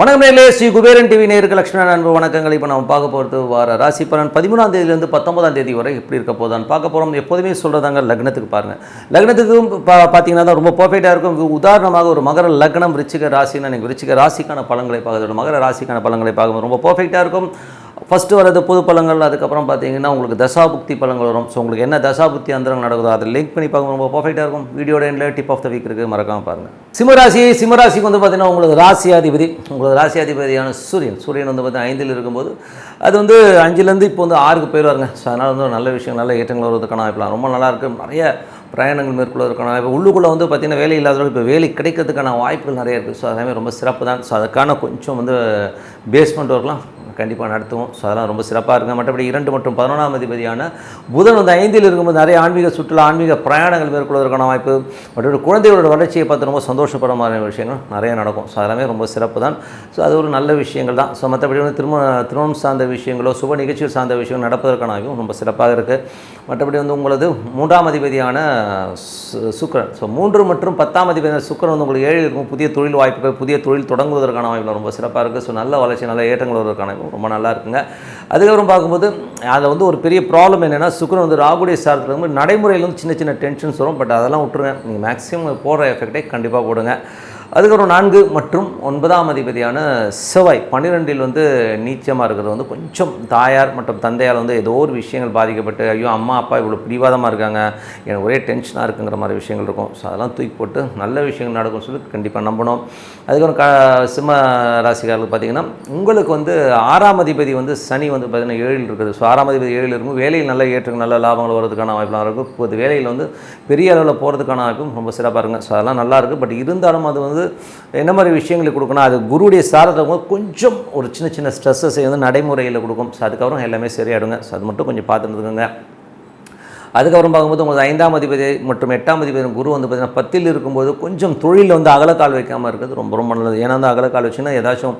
வணக்கம் நேர்களே ஸ்ரீ குபேரன் டிவி நேருக்கு லட்சுமண அன்பு வணக்கங்கள். இப்போ நம்ம பார்க்க போகிறது வார ராசி பலன் பதிமூணாம் தேதியிலேருந்து பத்தொன்பதாம் தேதி வரை எப்படி இருக்க போதான் பார்க்க போகிறோம் எப்போதுமே சொல்கிறதாங்க லக்னத்துக்கு பாருங்கள் லக்னத்துக்கும் பா பார்த்தீங்கன்னா தான் ரொம்ப பர்ஃபெக்டாக இருக்கும். உதாரணமாக ஒரு மகர லக்னம் ரிச்சிக ராசின்னு நீங்கள் ரிச்சிக ராசிக்கான பலன்களை பார்க்குறது மகர ராசிக்கான பலன்களை பார்க்கும்போது ரொம்ப பர்ஃபெக்டாக இருக்கும். ஃபஸ்ட்டு வர்றது புது பழங்கள் அதுக்கப்புறம் பார்த்தீங்கன்னா உங்களுக்கு தசாபுக்தி பழங்கள் வரும். ஸோ உங்களுக்கு என்ன தசாபுக்தி அந்தரங்கள் நடக்குதோ அதை லிங்க் பண்ணி பார்க்க ரொம்ப பர்ஃபெக்டாக இருக்கும். வீடியோட எண்டில் டிப் ஆஃப் த வீக் இருக்குது மறக்காமல் பாருங்கள் சிம்மராசி சிம்மராசிக்கு வந்து பார்த்தீங்கன்னா உங்களுக்கு ராசியாதிபதி. உங்களுக்கு ராசியாதிபதியான சூரியன். சூரியன் வந்து பார்த்தீங்கன்னா ஐந்தில் இருக்கும்போது அது வந்து அஞ்சுலேருந்து இப்போ வந்து ஆறுக்கு போயிடுவாருங்க. ஸோ அதனால் வந்து நல்ல விஷயம் நல்ல ஏற்றங்கள் வருவதற்கான வாய்ப்பெலாம் ரொம்ப நல்லாயிருக்கு நிறைய பிரயாணங்கள் மேற்கொள்வதற்கான வாய்ப்பு. உள்ளுக்குள்ளே வந்து பார்த்திங்கன்னா வேலை இல்லாதவர்கள் இப்போ வேலை கிடைக்கிறதுக்கான வாய்ப்புகள் நிறைய இருக்குது ஸோ அதெல்லாமே ரொம்ப சிறப்பு தான். ஸோ அதுக்கான கொஞ்சம் வந்து பேஸ்மெண்ட் ஒர்க்லாம் கண்டிப்பாக நடத்துவோம். ஸோ அதெல்லாம் ரொம்ப சிறப்பாக இருக்குது மற்றபடி இரண்டு மற்றும் பதினொன்றாம் அதிபதியான புதன் வந்து ஐந்தில் இருக்கும்போது நிறைய ஆன்மீக சுற்றுலா ஆன்மீக பிரயாணங்கள் மேற்கொள்வதற்கான வாய்ப்பு மற்றபடி குழந்தைகளோட வளர்ச்சியை பார்த்து ரொம்ப சந்தோஷப்படுற மாதிரி விஷயங்கள் நிறைய நடக்கும். ஸோ அதெல்லாமே ரொம்ப சிறப்பு தான். ஸோ அது ஒரு நல்ல விஷயங்கள் தான். ஸோ மற்றபடி வந்து திருமண திருமணம் சார்ந்த விஷயங்களோ சுப நிகழ்ச்சிகள் சார்ந்த விஷயங்கள் நடப்பதற்கான ரொம்ப சிறப்பாக இருக்குது மற்றபடி வந்து உங்களது மூன்றாம் அதிபதியான சு- ஸோ மூன்று மற்றும் பத்தாம் அதிபதியான சுக்கரன் வந்து உங்களுக்கு ஏழு இருக்கும். புதிய தொழில் வாய்ப்புகள் புதிய தொழில் தொடங்குவதற்கான வாய்ப்புகள் ரொம்ப சிறப்பாக இருக்குது ஸோ நல்ல வளர்ச்சி நல்ல ஏற்றங்கள் வருவதற்கான ரொம்ப நல்லா இருக்குங்க அதுக்கப்புறம் பார்க்கும்போது அதில் வந்து ஒரு பெரிய ப்ராப்ளம் என்னென்னா சுக்கரன் வந்து ராகுடைய சாரத்தில் இருக்கும்போது நடைமுறையில் வந்து சின்ன சின்ன டென்ஷன்ஸ் வரும். பட் அதெல்லாம் விட்டுருங்க. நீங்கள் மேக்ஸிமம் போடுற எஃபெக்டே கண்டிப்பாக போடுங்க. அதுக்கப்புறம் நான்கு மற்றும் ஒன்பதாம் அதிபதியான செவ்வாய் பன்னிரெண்டில் வந்து நீச்சமாக இருக்கிறது வந்து கொஞ்சம் தாயார் மற்றும் தந்தையால் வந்து ஏதோ ஒரு விஷயங்கள் பாதிக்கப்பட்டு ஐயோ அம்மா அப்பா இவ்வளோ பிடிவாதமாக இருக்காங்க எனக்கு ஒரே டென்ஷனாக இருக்குங்கிற மாதிரி விஷயங்கள் இருக்கும். ஸோ அதெல்லாம் தூக்கி போட்டு நல்ல விஷயங்கள் நடக்கும்னு சொல்லி கண்டிப்பாக நம்பணும். அதுக்கப்புறம் க சிம்ம ராசிக்காரர்களுக்கு பார்த்தீங்கன்னா உங்களுக்கு வந்து ஆறாம் அதிபதி வந்து சனி வந்து பார்த்தீங்கன்னா ஏழில் இருக்குது. ஸோ ஆறாம் அதிபதி ஏழில் இருக்கும் வேலையில் நல்ல ஏற்றுக்கு நல்ல லாபங்கள் வரதுக்கான வாய்ப்புலாம் இருக்கும். இப்போ வேலையில் வந்து பெரிய அளவில் போகிறதுக்கான வாய்ப்பும் ரொம்ப சிறப்பாக இருக்குங்க. ஸோ அதெல்லாம் நல்லாயிருக்கு பட் இருந்தாலும் அது வந்து என்ன மாதிரி விஷயங்களை கொடுக்கணும்? அது குருவுடைய சாரத்தை கொஞ்சம் ஒரு சின்ன சின்ன ஸ்ட்ரெஸ்ஸை வந்து நடைமுறையில் கொடுக்கும். ஸோ அதுக்கப்புறம் எல்லாமே சரியாயிடுங்க. ஸோ அது மட்டும் கொஞ்சம் பார்த்துருந்துக்குங்க அதுக்கப்புறம் பார்க்கும்போது உங்களுக்கு ஐந்தாம் அதிபதி மற்றும் எட்டாம் அதிபதி குரு வந்து பார்த்திங்கன்னா பத்தில் இருக்கும்போது கொஞ்சம் தொழிலில் வந்து அகலக்கால் வைக்காமல் இருக்கிறது ரொம்ப ரொம்ப நல்லது. ஏன்னா வந்து அகலக்கால் வச்சுன்னா ஏதாச்சும்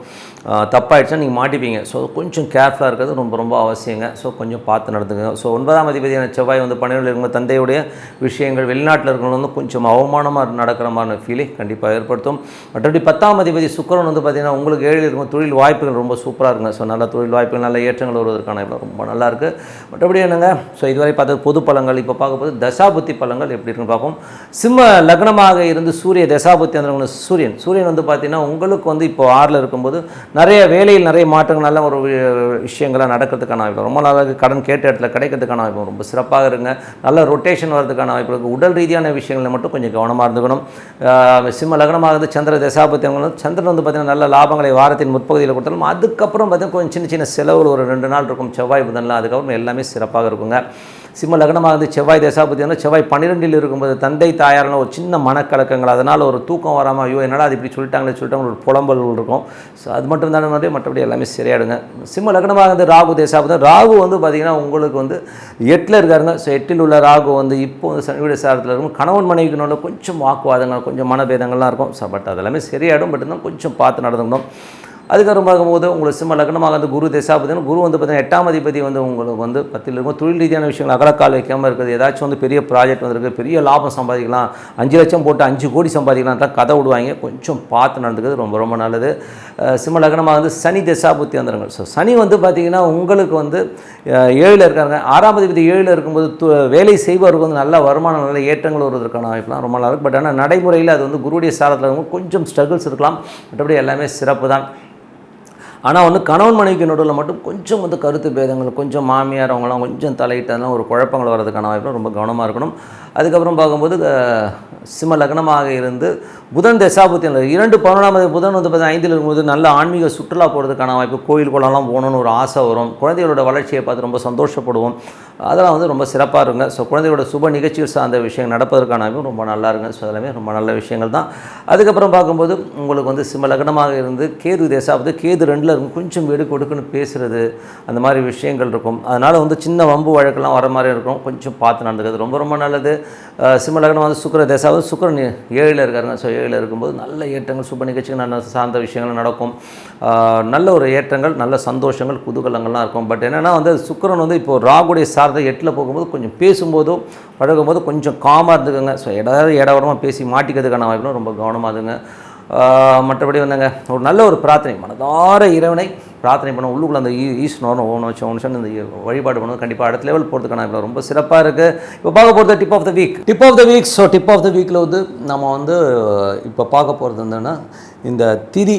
தப்பாயிடுச்சுன்னா நீங்கள் மாட்டிப்பீங்க. ஸோ கொஞ்சம் கேர்ஃபுல்லாக இருக்கிறது ரொம்ப ரொம்ப அவசியங்க. ஸோ கொஞ்சம் பார்த்து நடந்துங்க. ஸோ ஒன்பதாம் அதிபதியான செவ்வாய் வந்து பன்னிரெண்டில் இருக்கும்போது தந்தையுடைய விஷயங்கள் வெளிநாட்டில் இருக்கிறவங்க வந்து கொஞ்சம் அவமானமாக நடக்கிற மாதிரி ஃபீலை கண்டிப்பாக ஏற்படுத்தும். மற்றபடி பத்தாம் அதிபதி சுக்கரன் வந்து பார்த்திங்கன்னா உங்களுக்கு ஏழில் இருக்கும் தொழில் வாய்ப்புகள் ரொம்ப சூப்பராக இருக்குங்க. ஸோ நல்ல தொழில் வாய்ப்புகள் நல்ல ஏற்றங்கள் வருவதற்கான ரொம்ப நல்லா இருக்குது மற்றபடி என்னங்க? ஸோ இதுவரை பார்த்தது பொது பலங்கள் இப்போ பார்க்கும்போது தசாபுத்தி பலங்கள் எப்படி இருக்குன்னு பார்ப்போம். சிம்ம லக்னமாக இருந்து சூரிய தசாபுத்தி அந்த சூரியன். சூரியன் வந்து பார்த்தீங்கன்னா உங்களுக்கு வந்து இப்போ ஆறில் இருக்கும்போது நிறைய வேலையில் நிறைய மாற்றங்கள் நல்ல ஒரு விஷயங்கள்லாம் நடக்கிறதுக்கான வாய்ப்பு. ரொம்ப நல்லா கடன் கேட்ட இடத்துல கிடைக்கிறதுக்கான வாய்ப்பு. ரொம்ப சிறப்பாக இருங்க. நல்ல ரொட்டேஷன் வரதுக்கான வாய்ப்பு இருக்குது உடல் ரீதியான விஷயங்களில் மட்டும் கொஞ்சம் கவனமாக இருந்துக்கணும். சிம்ம லக்னமாக இருந்து சந்திர தசாபத்தி சந்திரன் வந்து பார்த்தீங்கன்னா நல்ல லாபங்களை வாரத்தின் முற்பகுதியில் கொடுத்தாலும் அதுக்கப்புறம் பார்த்தீங்கன்னா கொஞ்சம் சின்ன சின்ன செலவுகள் ஒரு ரெண்டு நாள் இருக்கும். செவ்வாய் புதன்லாம் அதுக்கப்புறம் எல்லாமே சிறப்பாக இருக்குங்க. சிம்ம லக்னமாக இருந்து செவ்வாய் தசாபதி வந்து செவ்வாய் பன்னிரெண்டில் இருக்கும்போது தந்தை தாயாரான ஒரு சின்ன மனக்கலக்கங்கள் அதனால் ஒரு தூக்கம் வராமல் ஐயோ என்னடா அது இப்படி சொல்லிட்டாங்களே சொல்லிட்டாங்க ஒரு புலம்பல் இருக்கும். ஸோ அது மட்டும் தானே மாதிரி மற்றபடி எல்லாமே சரியாயிடுங்க. சிம்ம லக்னமாக இருந்து ராகு தேசாபதி ராகு வந்து பார்த்திங்கன்னா உங்களுக்கு வந்து எட்டில் இருக்காருங்க. ஸோ எட்டில் உள்ள ராகு வந்து இப்போ வந்து சனியுடைய சாரத்தில் இருக்கும். கணவன் மனைவிக்கு கொஞ்சம் வாக்குவாதங்கள் கொஞ்சம் மனபேதங்கள்லாம் இருக்கும். ஸோ பட் அதெல்லாமே சரியாயிடும். பட் இருந்தால் கொஞ்சம் பார்த்து நடந்துக்கணும். அதுக்கப்புறம் பார்க்கும்போது உங்களுக்கு சிம்ம லக்னமாக வந்து குரு தசாபதினு குரு வந்து பார்த்தீங்கன்னா எட்டாம் அதிபதி வந்து உங்களுக்கு வந்து பத்தில் இருக்கும். தொழில் ரீதியான விஷயங்கள் அகலக்கால் வைக்காமல் இருக்குது ஏதாச்சும் வந்து பெரிய ப்ராஜெக்ட் வந்துருக்கு பெரிய லாபம் சம்பாதிக்கலாம். அஞ்சு லட்சம் போட்டு அஞ்சு கோடி சம்பாதிக்கலாம் தான் கதை விடுவாங்க. கொஞ்சம் பார்த்து நடந்துக்கிறது ரொம்ப ரொம்ப நல்லது. சிம்ம லக்னமாக வந்து சனி தசாபுத்தி வந்துருங்கள். ஸோ சனி வந்து பார்த்திங்கன்னா உங்களுக்கு வந்து ஏழில் இருக்காங்க ஆறாம் அதிபதி ஏழில் இருக்கும்போது வேலை செய்பவருக்கு வந்து நல்ல வருமானம் நல்ல ஏற்றங்கள் வருவதற்கான வாய்ப்புலாம் ரொம்ப நல்லா இருக்கும் பட் ஆனால் நடைமுறையில் அது வந்து குருவுடைய சாரத்தில் கொஞ்சம் ஸ்ட்ரகிள்ஸ் இருக்கலாம். மற்றபடி எல்லாமே சிறப்பு தான் ஆனால் வந்து கணவன் மனைவிக்கு நடுவில் மட்டும் கொஞ்சம் வந்து கருத்து பேதங்கள் கொஞ்சம் மாமியார் அவங்களாம் கொஞ்சம் தலையிட்டதெல்லாம் ஒரு குழப்பங்கள் வர்றதுக்கான வாய்ப்பு ரொம்ப கவனமாக இருக்கணும். அதுக்கப்புறம் பார்க்கும்போது சிம்ம லக்னமாக இருந்து புதன் தசாபுத்தியில் இரண்டு பதினொன்றாம் புதன் வந்து பார்த்தீங்கன்னா ஐந்தில் இருக்கும்போது நல்ல ஆன்மீக சுற்றுலா போகிறதுக்கான வாய்ப்பு கோயில் குளம்லாம் போகணும்னு ஒரு ஆசை வரும். குழந்தைகளோட வளர்ச்சியை பார்த்து ரொம்ப சந்தோஷப்படுவோம். அதெல்லாம் வந்து ரொம்ப சிறப்பாக இருங்க ஸோ குழந்தையோட சுப நிகழ்ச்சிகள் சார்ந்த விஷயம் நடப்பதற்கான வாய்ப்பு ரொம்ப நல்லா இருங்க ஸோ அதெல்லாமே ரொம்ப நல்ல விஷயங்கள் தான். அதுக்கப்புறம் பார்க்கும்போது உங்களுக்கு வந்து சிம்ம லக்னமாக இருந்து கேது தேசாபத்து கேது ரெண்டில் டல்ல இருக்கும் கொஞ்சம் வெடுக்கு கொடுக்குன்னு பேசுகிறது அந்த மாதிரி விஷயங்கள் இருக்கும். அதனால் வந்து சின்ன வம்பு வழக்கெல்லாம் வர மாதிரி இருக்கும். கொஞ்சம் பார்த்து நடந்துக்கிறது ரொம்ப ரொம்ப நல்லது. சிம்மலகனம் வந்து சுக்கர தேசாவது சுக்கரன் ஏழில் இருக்காருங்க ஸோ ஏழில் இருக்கும்போது நல்ல ஏற்றங்கள் சுப நிகழ்ச்சிகள் நல்ல சார்ந்த விஷயங்கள் நடக்கும். நல்ல ஒரு ஏற்றங்கள் நல்ல சந்தோஷங்கள் குதூகலங்கள்லாம் இருக்கும். பட் என்னென்னா வந்து சுக்கரன் வந்து இப்போ ராகுடைய சார்ந்த எட்டில் போகும்போது கொஞ்சம் பேசும்போதோ பழகும்போது கொஞ்சம் காமாக இருந்துக்குங்க. ஸோ ஏதாவது இடவரமாக பேசி மாட்டிக்கிறதுக்கான வாய்ப்புலாம் ரொம்ப கவனமாக இருங்க. மற்றபடி வந்துங்க. ஒரு நல்ல ஒரு பிரார்த்தனை. மனதார இறைவனை பிரார்த்தனை பண்ண உள்ளுக்குள்ள அந்த ஈஸ்வரன் ஓன் வச்சு ஒன்று இந்த வழிபாடு பண்ணுவது கண்டிப்பாக அடுத்த லெவல் போகிறதுக்கான இப்போ ரொம்ப சிறப்பாக இருக்குது இப்போ பார்க்க போகிறது tip of the week tip of the week so tip of the வீக்கில் வந்து நம்ம வந்து இப்போ பார்க்க போகிறது என்னென்னா இந்த திரி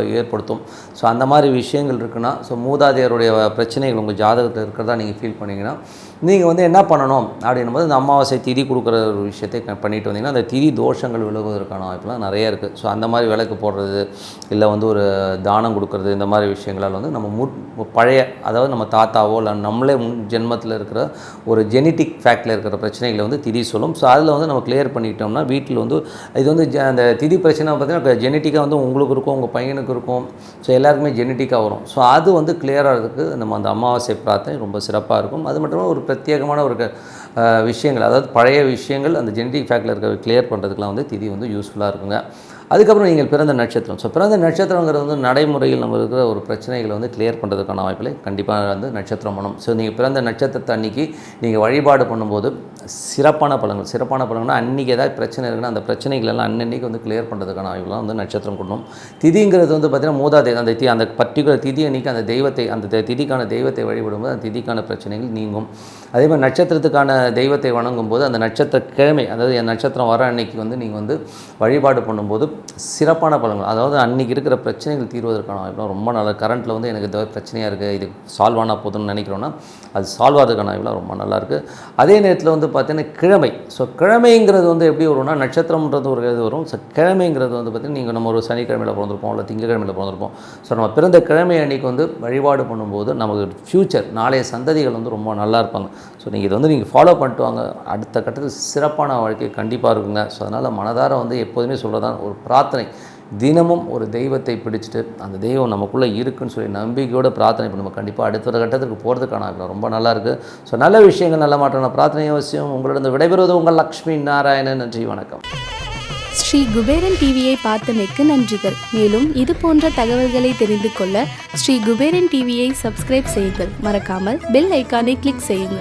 ஏற்படுத்தும். ஸோ அந்த மாதிரி விஷயங்கள் இருக்குன்னா ஸோ மூதாதையருடைய பிரச்சனைகள் உங்கள் ஜாதகத்தில் இருக்கிறதா நீங்கள் ஃபீல் பண்ணிங்கன்னா நீங்கள் வந்து என்ன பண்ணணும் அப்படின்னும் போது இந்த அமாவாசை திதி கொடுக்குற ஒரு விஷயத்தை பண்ணிட்டு வந்தீங்கன்னா அந்த திதி தோஷங்கள் விலகுவதற்கான வாய்ப்புலாம் நிறைய இருக்குது ஸோ அந்த மாதிரி விளக்கு போடுறது இல்லை வந்து ஒரு தானம் கொடுக்கறது இந்த மாதிரி விஷயங்களால் வந்து நம்ம முற் பழைய அதாவது நம்ம தாத்தாவோ இல்லை நம்மளே முன் ஜென்மத்தில் இருக்கிற ஒரு ஜெனட்டிக் ஃபேக்டில் இருக்கிற பிரச்சனைகளை வந்து திதி சொல்லும். ஸோ அதில் வந்து நம்ம கிளியர் பண்ணிட்டோம்னா வீட்டில் வந்து இது வந்து ஜ- அந்த திதி பிரச்சனை பார்த்தீங்கன்னா ஜெனட்டிக்காக வந்து உங்களுக்கு இருக்கும் உங்கள் பையனுக்கு இருக்கும். ஸோ எல்லாருக்குமே ஜெனட்டிக்காக வரும். ஸோ அது வந்து clear ஆகிறதுக்கு நம்ம அந்த அமாவாசை பிரார்த்தனை ரொம்ப சிறப்பாக இருக்கும். அது மட்டும் ஒரு பிரத்யேகமான ஒரு க- விஷயங்கள் அதாவது பழைய விஷயங்கள் அந்த ஜெனடிக் ஃபேக்டில் இருக்கிற கிளியர் பண்ணுறதுக்குலாம் வந்து திதி வந்து யூஸ்ஃபுல்லாக இருக்குங்க. அதுக்கப்புறம் நீங்கள் பிறந்த நட்சத்திரம். ஸோ பிறந்த நட்சத்திரங்கிறது வந்து நடைமுறையில் நம்ம இருக்கிற ஒரு பிரச்சனைகளை வந்து கிளியர் பண்ணுறதுக்கான வாய்ப்பில் கண்டிப்பாக வந்து நட்சத்திரம் பண்ணணும் ஸோ நீங்கள் பிறந்த நட்சத்திரத்தை அன்னைக்கு நீங்கள் வழிபாடு பண்ணும்போது சிறப்பான பலன்கள். சிறப்பான பலன்கள்னா அன்றைக்கி ஏதாவது பிரச்சனை இருக்குன்னா அந்த பிரச்சனைகள் எல்லாம் அன்னன்னைக்கு வந்து கிளியர் பண்ணுறதுக்கான ஆய்வுலாம் வந்து நட்சத்திரம் கொண்டோம். திதிங்கிறது வந்து பார்த்திங்கன்னா மூதாதை அந்த தி அந்த பர்டிகுலர் திதி அன்னைக்கு அந்த தெய்வத்தை அந்த தெ- திதிக்கான தெய்வத்தை வழிபடும்போது அந்த திதிக்கான பிரச்சனைகள் நீங்கும். அதே மாதிரி நட்சத்திரத்துக்கான தெய்வத்தை வணங்கும் போது அந்த நட்சத்திர கிழமை அதாவது என் நட்சத்திரம் வர அன்னைக்கு வந்து நீங்கள் வந்து வழிபாடு பண்ணும்போது சிறப்பான பலன்கள். அதாவது அன்றைக்கி இருக்கிற பிரச்சனைகள் தீர்வதற்கான ஆய்வுலாம் ரொம்ப நல்ல கரண்ட்டில் வந்து எனக்கு ஏதாவது பிரச்சனையாக இருக்குது இது சால்வ் ஆனால் போதும்னு நினைக்கிறோன்னா அது சால்வ் ஆகிறதுக்கான வாய்ப்புலாம் ரொம்ப நல்லாயிருக்கு அதே நேரத்தில் வந்து பார்த்தீங்கன்னா கிழமை. ஸோ கிழமைங்கிறது வந்து எப்படி வரும்னா நட்சத்திரம்ன்றது ஒரு இது வரும். ஸோ கிழமைங்கிறது வந்து பார்த்தீங்கன்னா நீங்கள் நம்ம ஒரு சனிக்கிழமையில் பிறந்திருப்போம் இல்லை திங்கக்கிழமையில் பிறந்திருப்போம். ஸோ நம்ம பிறந்த கிழமை அன்னைக்கு வந்து வழிபாடு பண்ணும்போது நமக்கு ஃப்யூச்சர் நாளைய சந்ததிகள் வந்து ரொம்ப நல்லா இருப்பாங்க. ஸோ நீங்கள் இதை வந்து நீங்கள் ஃபாலோ பண்ணிட்டு வாங்க. அடுத்த கட்டத்தில் சிறப்பான வாழ்க்கை கண்டிப்பாக இருக்குங்க. ஸோ அதனால் மனதார வந்து எப்போதுமே சொல்கிறதான் ஒரு பிரார்த்தனை. தினமும் ஒரு தெய்வத்தை பிடிச்சிட்டு அந்த தெய்வம் நமக்குள்ளே இருக்குன்னு சொல்லி நம்பிக்கையோட பிரார்த்தனை இப்போ நம்ம கண்டிப்பாக அடுத்த கட்டத்துக்கு போகிறதுக்கான ரொம்ப நல்லா இருக்குது ஸோ நல்ல விஷயங்கள் நல்ல மாற்றான பிரார்த்தனை அவசியம். உங்களிடம் விடைபெறுவது உங்கள் லக்ஷ்மி நாராயணன். நன்றி வணக்கம். ஸ்ரீ குபேரன் டிவியை பார்த்தமைக்கு நன்றிகள். மேலும் இது போன்ற தகவல்களை தெரிந்து கொள்ள ஸ்ரீ குபேரன் டிவியை சப்ஸ்கிரைப் செய்யுங்கள். மறக்காமல் பெல் ஐக்கானை கிளிக் செய்யுங்கள்.